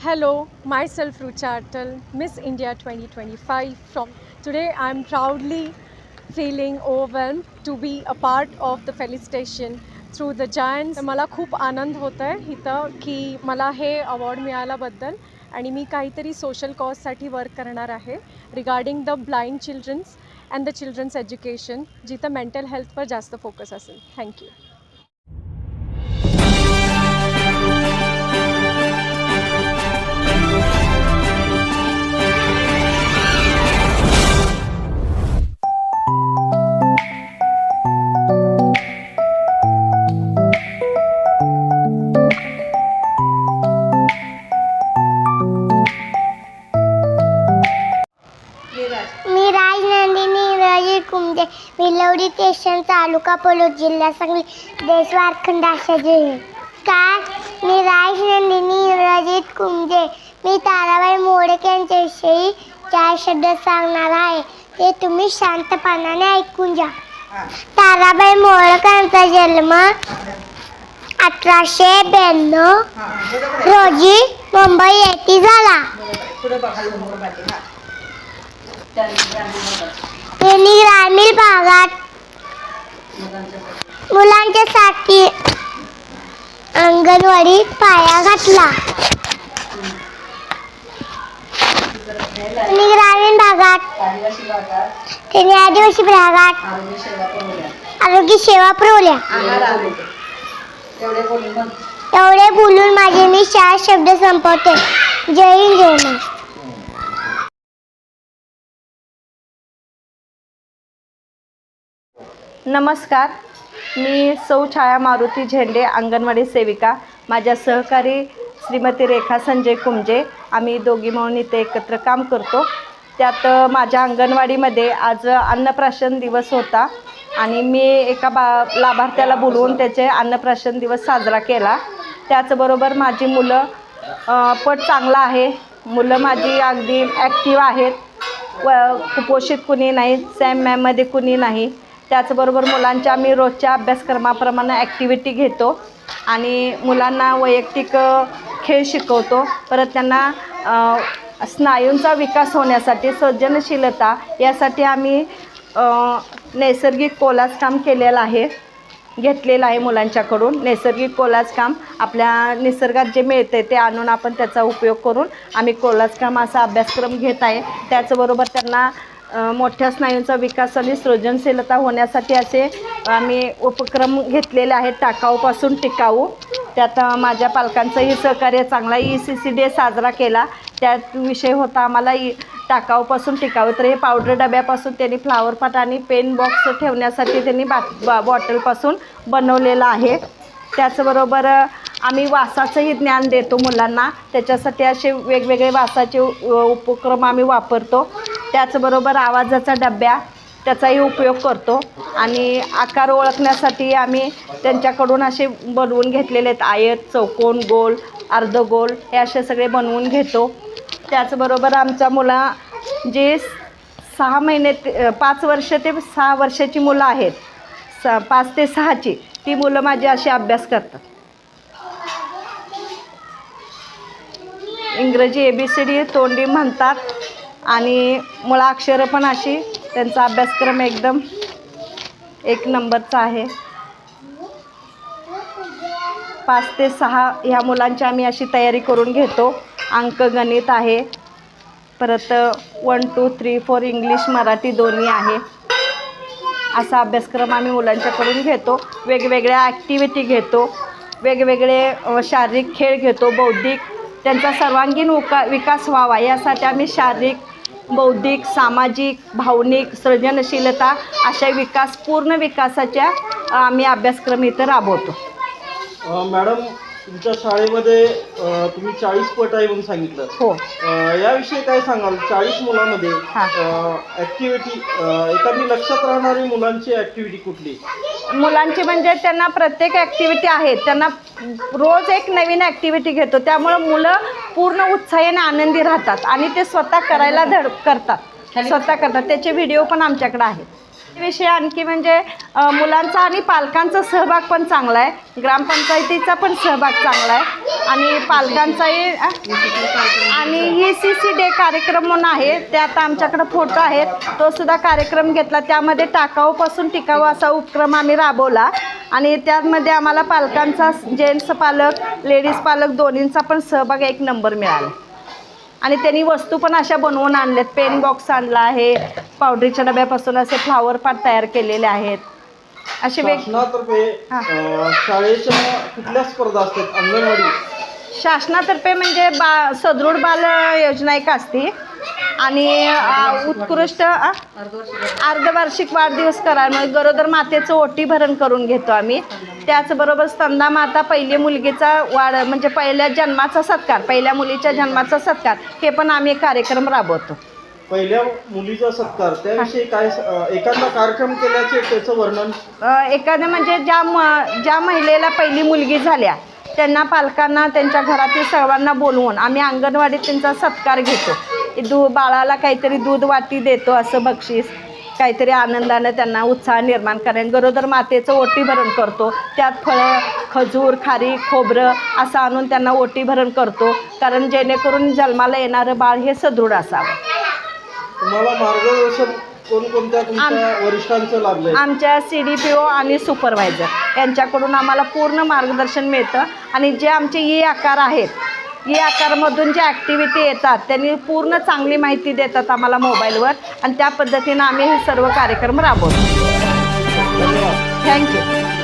Hello, myself Rucha Atal, Miss India 2025. From today, I'm proudly feeling overwhelmed to be a part of the felicitation through the Giants. मला खूप आनंद होत आहे इथं की मला हे अवॉर्ड मिळाल्याबद्दल आणि मी काहीतरी सोशल कॉजसाठी वर्क करणार आहे regarding the blind children's and the children's education जिथं मेंटल हेल्थवर जास्त फोकस असेल थँक्यू इंग्रजी कुंभे विलवडी स्टेशन तालुका पलूस जिल्हा सांगली देशवारखंड आशा जिल्हे. काय? मी राजनंदिनी इंग्रजीत कुंभे मी ताराबाई मोडक यांच्याविषयी चार शब्द सांगणार आहे. ते तुम्ही शांतपणाने ऐकून घ्या. ताराबाई मोडकांचा जन्म अठराशे ब्याण्णव रोजी मुंबई येथे झाला. शहरी भागात मुलांच्यासाठी अंगणवाडीत पाया घातला. आणि ग्रामीण भागात त्यांनी आदिवासी भागात आरोग्य सेवा पुरवल्या. एवढे बोलून माझे मी चार शब्द संपवते. जय हिंद जय महाराष्ट्र. नमस्कार. मी सौ छाया मारुती झेंडे अंगणवाडी सेविका. माझ्या सहकारी श्रीमती रेखा संजय कुंजे. आम्ही दोघी म्हणून इथे एकत्र काम करतो. त्यात माझ्या अंगणवाडीमध्ये आज अन्नप्राशन दिवस होता आणि मी एका बा लाभार्थ्याला बोलवून त्याचे अन्नप्राशन दिवस साजरा केला. त्याचबरोबर माझी मुलं पट चांगला आहे. मुलं माझी अगदी ॲक्टिव्ह आहेत. व कुपोषित कुणी नाही सॅम मॅममध्ये कुणी नाही. त्याचबरोबर मुलांच्या मी रोजच्या अभ्यासक्रमाप्रमाणे ॲक्टिव्हिटी घेतो. आणि मुलांना वैयक्तिक खेळ शिकवतो. परत त्यांना स्नायूंचा विकास होण्यासाठी सर्जनशीलता यासाठी आम्ही नैसर्गिक कोलाज काम केलेलं आहे घेतलेलं आहे मुलांच्याकडून. नैसर्गिक कोलाज काम आपल्या निसर्गात जे मिळते ते आणून आपण त्याचा उपयोग करून आम्ही कोलाज काम असा अभ्यासक्रम घेत आहे. त्याचबरोबर त्यांना मोठ्या स्नायूंचा विकास आणि सृजनशीलता होण्यासाठी असे आम्ही उपक्रम घेतलेले आहेत टाकाऊपासून टिकाऊ. त्यात माझ्या पालकांचंही सहकार्य चांगला ई सी सी डे साजरा केला. त्यात विषय होता आम्हाला ई टाकाऊपासून टिकाऊ. तर हे पावडर डब्यापासून त्यांनी फ्लावरपाट आणि पेन बॉक्स ठेवण्यासाठी त्यांनी बाट बा बॉटलपासून बनवलेलं आहे. त्याचबरोबर आम्ही वासाचंही ज्ञान देतो मुलांना. त्याच्यासाठी असे वेगवेगळे वासाचे उपक्रम आम्ही वापरतो. त्याचबरोबर आवाजाचा डब्या त्याचाही उपयोग करतो. आणि आकार ओळखण्यासाठी आम्ही त्यांच्याकडून असे बनवून घेतलेले आहेत. आयत चौकोन गोल अर्धगोल हे असे सगळे बनवून घेतो. त्याचबरोबर आमच्या मुला जे सहा महिने पाच वर्ष ते सहा वर्षाची मुलं आहेत. स पाच ते सहाची. ती मुलं माझी अशी अभ्यास करतात. इंग्रजी ए बी सी डी तोंडी म्हणतात. आणि मुळाक्षरं पण अशी. त्यांचा अभ्यासक्रम एकदम एक नंबरचा आहे. पाच ते सहा ह्या मुलांची आम्ही अशी तयारी करून घेतो. अंकगणित आहे. परत one two three four English Marathi दोन्ही आहे. असा अभ्यासक्रम आम्ही मुलांच्याकडून घेतो. वेगवेगळ्या ॲक्टिव्हिटी घेतो. वेगवेगळे शारीरिक खेळ घेतो बौद्धिक. त्यांचा सर्वांगीण उका विकास व्हावा यासाठी आम्ही शारीरिक बौद्धिक सामाजिक भावनिक सृजनशीलता अशा विकास पूर्ण विकासाच्या आम्ही अभ्यासक्रम इथं राबवतो. मॅडम तुमच्या शाळेमध्ये अ, तुम्ही चाळीस पट आहे म्हणून सांगितलं. हो. अ, याविषयी काय सांगाल? चाळीस मुलांमध्ये हा. ॲक्टिव्हिटी एखादी लक्षात राहणारी मुलांची ॲक्टिव्हिटी कुठली? मुलांची म्हणजे त्यांना प्रत्येक ॲक्टिव्हिटी आहे. त्यांना रोज एक नवीन ॲक्टिव्हिटी घेतो. त्यामुळं मुलं पूर्ण उत्साही आणि आनंदी राहतात आणि ते स्वतः करायला धड करतात. स्वतः करतात. त्याचे व्हिडिओ पण आमच्याकडे आहेत. विषय आणखी म्हणजे मुलांचा आणि पालकांचा सहभाग पण चांगला आहे ग्रामपंचायतीचा पण सहभाग चांगला आहे आणि पालकांचाही आणि ही सी सी डे कार्यक्रम म्हणून आहे. ते आता फोटो आहेत. तो सुद्धा कार्यक्रम घेतला. त्यामध्ये टाकाऊपासून टिकाऊ असा उपक्रम आम्ही राबवला. आणि त्यामध्ये आम्हाला पालकांचा जेंट्स पालक लेडीज पालक दोन्हींचा पण सहभाग एक नंबर मिळाला. आणि त्यांनी वस्तू पण अशा बनवून आणल्यात. पेन बॉक्स आणला आहे. पावडरीच्या डब्यापासून असे फ्लावर पाट तयार केलेले आहेत. असे वेग शासनातर्फे. अ, शाळेच्या कुठल्या स्पर्धा असतात? अंगणवाडी. शासनातर्फे म्हणजे बा सदृढ बाल योजना एक असते. आणि उत्कृष्ट अर्धवार्षिक वाढदिवस म्हणजे गरोदर मातेचं ओटी भरण करून घेतो आम्ही. त्याचबरोबर स्तंदा माता पहिली मुलगीचा वाढ म्हणजे पहिल्या जन्माचा सत्कार पहिल्या मुलीच्या जन्माचा सत्कार हे पण आम्ही एक कार्यक्रम राबवतो. पहिल्या मुलीचा सत्कार त्याविषयी काय एखादा कार्यक्रम केल्याचे त्याचं वर्णन? एखाद्या म्हणजे ज्या म ज्या महिलेला पहिली मुलगी झाल्या त्यांना पालकांना त्यांच्या घरातील सर्वांना बोलवून आम्ही अंगणवाडीत त्यांचा सत्कार घेतो. दू बाळाला काहीतरी दूध वाटी देतो असं बक्षीस. काहीतरी आनंदानं त्यांना उत्साह निर्माण करेन. गरोदर मातेचं ओटीभरण करतो. त्यात फळं खजूर खारी खोबरं असं आणून त्यांना ओटीभरण करतो. कारण जेणेकरून जन्माला येणारं बाळ हे सदृढ असावं. तुम्हाला मार्गदर्शन कोणकोणत्या तुमच्या वरिष्ठांचं लाभलंय आमच्या सी डी पी ओ आणि सुपरवायझर यांच्याकडून आम्हाला पूर्ण मार्गदर्शन मिळतं. आणि जे आमचे ई आकार आहेत ई आकारमधून जे ॲक्टिव्हिटी येतात त्यांनी पूर्ण चांगली माहिती देतात आम्हाला मोबाईलवर आणि त्या पद्धतीनं आम्ही हे सर्व कार्यक्रम राबवतो. धन्यवाद. थँक्यू